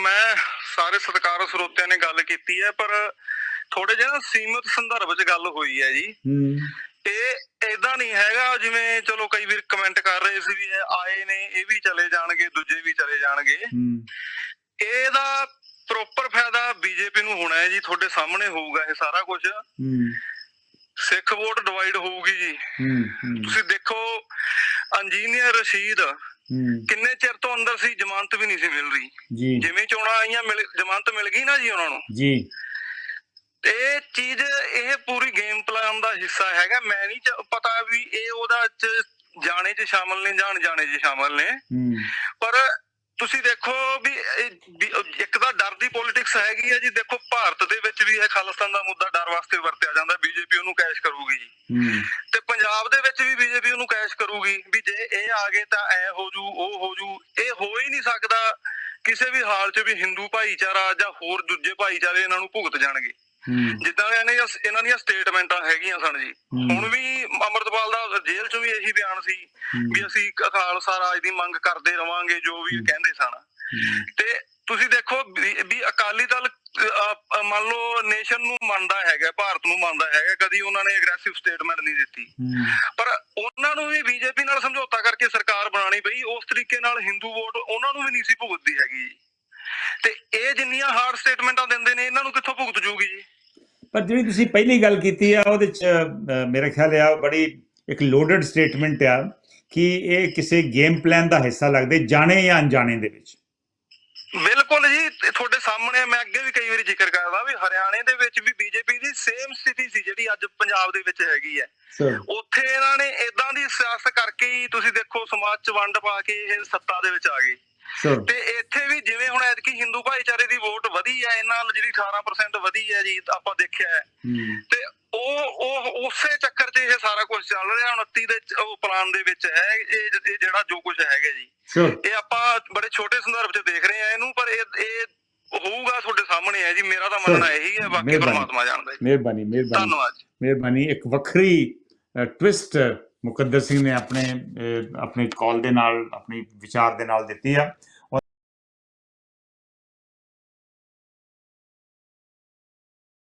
ਮੈਂ ਸਾਰੇ ਸਤਿਕਾਰ ਸਰੋਤਿਆਂ ਨੇ ਗੱਲ ਕੀਤੀ ਹੈ ਪਰ ਥੋੜੇ ਜਿਹਾ ਨਾ ਸੀਮਤ ਸੰਦਰਭ 'ਚ ਗੱਲ ਹੋਈ ਹੈ ਜੀ। ਹੂੰ। ਇਹ ਏਦਾਂ ਨਹੀਂ ਹੈਗਾ ਜਿਵੇਂ ਚਲੋ ਕਈ ਵੀਰ ਕਮੈਂਟ ਕਰ ਰਹੇ ਸੀ ਵੀ ਇਹ ਆਏ ਨੇ ਇਹ ਵੀ ਚਲੇ ਜਾਣਗੇ ਦੂਜੇ ਵੀ ਚਲੇ ਜਾਣਗੇ। ਹੂੰ। ਇਹਦਾ ਪ੍ਰੋਪਰ ਫਾਇਦਾ ਬੀਜੇਪੀ ਨੂੰ ਹੋਣਾ ਹੈ ਜੀ ਤੁਹਾਡੇ ਸਾਹਮਣੇ ਹੋਊਗਾ ਇਹ ਸਾਰਾ ਕੁਝ ਹੂੰ। ਸਿੱਖ ਵੋਟ ਡਿਵਾਈਡ ਹੋਊਗੀ ਜੀ। ਤੁਸੀਂ ਦੇਖੋ ਇੰਜੀਨੀਅਰ ਰਸ਼ੀਦ ਕਿੰਨੇ ਚਿਰ ਤੋਂ ਅੰਦਰ ਸੀ ਜ਼ਮਾਨਤ ਵੀ ਨਹੀਂ ਸੀ ਮਿਲ ਰਹੀ। ਜੀ। ਜਿਵੇਂ ਚੋਣਾਂ ਆਈਆਂ ਮਿਲ ਜ਼ਮਾਨਤ ਮਿਲ ਗਈ ਨਾ ਜੀ ਉਹਨਾਂ ਨੂੰ? ਜੀ। ਇਹ ਚੀਜ਼ ਇਹ ਪੂਰੀ ਗੇਮ ਪਲਾਨ ਦਾ ਹਿੱਸਾ ਹੈਗਾ। ਮੈਂ ਨਹੀਂ ਪਤਾ ਵੀ ਇਹ ਉਹਦਾ ਚ ਜਾਣੇ ਚ ਸ਼ਾਮਲ ਨੇ ਜਾਣ ਜਾਣੇ ਚ ਸ਼ਾਮਲ ਨੇ। ਪਰ ਤੁਸੀਂ ਦੇਖੋ ਵੀ ਇੱਕ ਤਾਂ ਡਰ ਦੀ ਪੋਲਿਟਿਕਸ ਹੈਗੀ ਹੈ ਜੀ। ਦੇਖੋ ਭਾਰਤ ਦੇ ਵਿੱਚ ਵੀ ਇਹ ਖਾਲਿਸਤਾਨ ਦਾ ਮੁੱਦਾ ਡਰ ਵਾਸਤੇ ਵਰਤਿਆ ਜਾਂਦਾ। ਬੀਜੇਪੀ ਉਹਨੂੰ ਕੈਸ਼ ਕਰੂਗੀ ਜੀ। ਤੇ ਪੰਜਾਬ ਦੇ ਵਿੱਚ ਵੀ ਬੀਜੇਪੀ ਉਹਨੂੰ ਕੈਸ਼ ਕਰੂਗੀ। ਇਹ ਆ ਗਏ ਤਾਂ ਐ ਹੋ ਜੂ ਉਹ ਹੋ ਜੂ। ਇਹ ਹੋ ਹੀ ਨਹੀਂ ਸਕਦਾ ਕਿਸੇ ਵੀ ਹਾਲ 'ਚ ਵੀ ਹਿੰਦੂ ਭਾਈਚਾਰਾ ਜਾਂ ਹੋਰ ਦੂਜੇ ਭਾਈਚਾਰੇ ਇਹਨਾਂ ਨੂੰ ਭੁਗਤ ਜਾਣਗੇ। ਜਿੱਦਾਂ ਇਹਨੇ ਇਹਨਾਂ ਦੀਆਂ ਸਟੇਟਮੈਂਟਾਂ ਹੈਗੀਆਂ ਸਨ ਜੀ। ਹੁਣ ਵੀ ਅਮਰਤਪਾਲ ਦਾ ਜੇਲ੍ਹ 'ਚੋਂ ਵੀ ਇਹੀ ਬਿਆਨ ਸੀ ਵੀ ਅਸੀਂ ਖਾਲਸਾ ਰਾਜ ਦੀ ਮੰਗ ਕਰਦੇ ਰਵਾਂਗੇ ਜੋ ਵੀ ਕਹਿੰਦੇ ਸਨ। ਤੇ ਤੁਸੀਂ ਦੇਖੋ ਵੀ ਅਕਾਲੀ ਦਲ ਮੰਨ ਲਓ ਨੇਸ਼ਨ ਨੂੰ ਮੰਨਦਾ ਹੈਗਾ ਭਾਰਤ ਨੂੰ ਮੰਨਦਾ ਹੈਗਾ ਕਦੀ ਉਹਨਾਂ ਨੇ ਐਗਰੈਸਿਵ ਸਟੇਟਮੈਂਟ ਨਹੀਂ ਦਿੱਤੀ। ਪਰ ਉਹਨਾਂ ਨੂੰ ਵੀ ਬੀਜੇਪੀ ਨਾਲ ਸਮਝੌਤਾ ਕਰਕੇ ਸਰਕਾਰ ਬਣਾਣੀ ਪਈ ਉਸ ਤਰੀਕੇ ਨਾਲ ਹਿੰਦੂ ਵੋਟ ਉਹਨਾਂ ਨੂੰ ਵੀ ਨਹੀਂ ਸੀ ਭੁਗਤਦੀ ਹੈਗੀ। ਤੇ ਇਹ ਜਿੰਨੀਆਂ ਹਾਰਡ ਸਟੇਟਮੈਂਟਾਂ ਦਿੰਦੇ ਨੇ ਇਹਨਾਂ ਨੂੰ ਕਿੱਥੋਂ ਭੁਗਤ ਜੂਗੀ ਜੀ? ਪਰ ਜਿਹੜੀ ਤੁਸੀਂ ਪਹਿਲੀ ਗੱਲ ਕੀਤੀ ਆ ਉਹਦੇ ਚ ਮੇਰਾ ਖਿਆਲ ਆ ਬੜੀ ਇੱਕ ਲੋਡਡ ਸਟੇਟਮੈਂਟ ਆ ਕਿ ਇਹ ਕਿਸੇ ਗੇਮ ਪਲਾਨ ਦਾ ਹਿੱਸਾ ਲੱਗਦੇ ਜਾਣੇ ਜਾਂ ਅਣਜਾਣੇ ਦੇ ਵਿੱਚ। ਬਿਲਕੁਲ ਜੀ ਤੁਹਾਡੇ ਸਾਹਮਣੇ ਮੈਂ ਅੱਗੇ ਵੀ ਕਈ ਵਾਰੀ ਜ਼ਿਕਰ ਹਰਿਆਣੇ ਦੇ ਵਿੱਚ ਵੀ ਬੀਜੇਪੀ ਦੀ ਸੇਮ ਸਥਿਤੀ ਸੀ ਜਿਹੜੀ ਅੱਜ ਪੰਜਾਬ ਦੇ ਵਿੱਚ ਹੈਗੀ ਹੈ। ਉੱਥੇ ਇਹਨਾਂ ਨੇ ਇਦਾਂ ਦੀ ਸਿਆਸਤ ਕਰਕੇ ਹੀ ਤੁਸੀਂ ਦੇਖੋ ਸਮਾਜ ਚ ਵੰਡ ਪਾ ਕੇ ਇਹ ਸੱਤਾ ਦੇ ਵਿੱਚ ਆ ਗਏ। ਤੇ ਇੱਥੇ ਵੀ ਜਿਵੇਂ ਹੁਣ ਐਤਕੀ ਹਿੰਦੂ ਭਾਈਚਾਰੇ ਦੀ ਵੋਟ ਵਧੀ ਹੈ ਇਹਨਾਂ ਨਾਲ ਜਿਹੜੀ 18% ਵਧੀ ਹੈ ਜੀ ਆਪਾਂ ਦੇਖਿਆ ਹੈ। ਤੇ ਉਹ ਉਹ ਉਸੇ ਚੱਕਰ 'ਚ ਇਹ ਸਾਰਾ ਕੁਝ ਚੱਲ ਰਿਹਾ 29 ਦੇ ਉਹ ਪਲਾਨ ਦੇ ਵਿੱਚ ਹੈ ਇਹ ਜਿਹੜਾ ਜੋ ਕੁਝ ਹੈਗਾ ਜੀ। ਇਹ ਆਪਾਂ ਬੜੇ ਛੋਟੇ ਸੰਦਰਭ 'ਚ ਦੇਖ ਰਹੇ ਆ ਇਹਨੂੰ ਪਰ ਇਹ ਇਹ ਸਾਹਮਣੇ ਹੈ ਜੀ ਮੇਰਾ ਤਾਂ ਮੰਨਣਾ ਇਹੀ ਹੈ ਬਾਕੀ। ਪਰਮਾਤਮਾ ਜਾਣਦਾ ਜੀ। ਮਿਹਰਬਾਨੀ ਮਿਹਰਬਾਨੀ। ਧੰਨਵਾਦ ਮਿਹਰਬਾਨੀ। ਇੱਕ ਵੱਖਰੀ ਟਵਿਸਟ ਮੁਕੱਦਰ ਸਿੰਘ ਨੇ ਆਪਣੇ ਆਪਣੇ ਕਾਲ ਦੇ ਨਾਲ ਆਪਣੀ ਵਿਚਾਰ ਦੇ ਨਾਲ ਦਿੱਤੀ ਆ।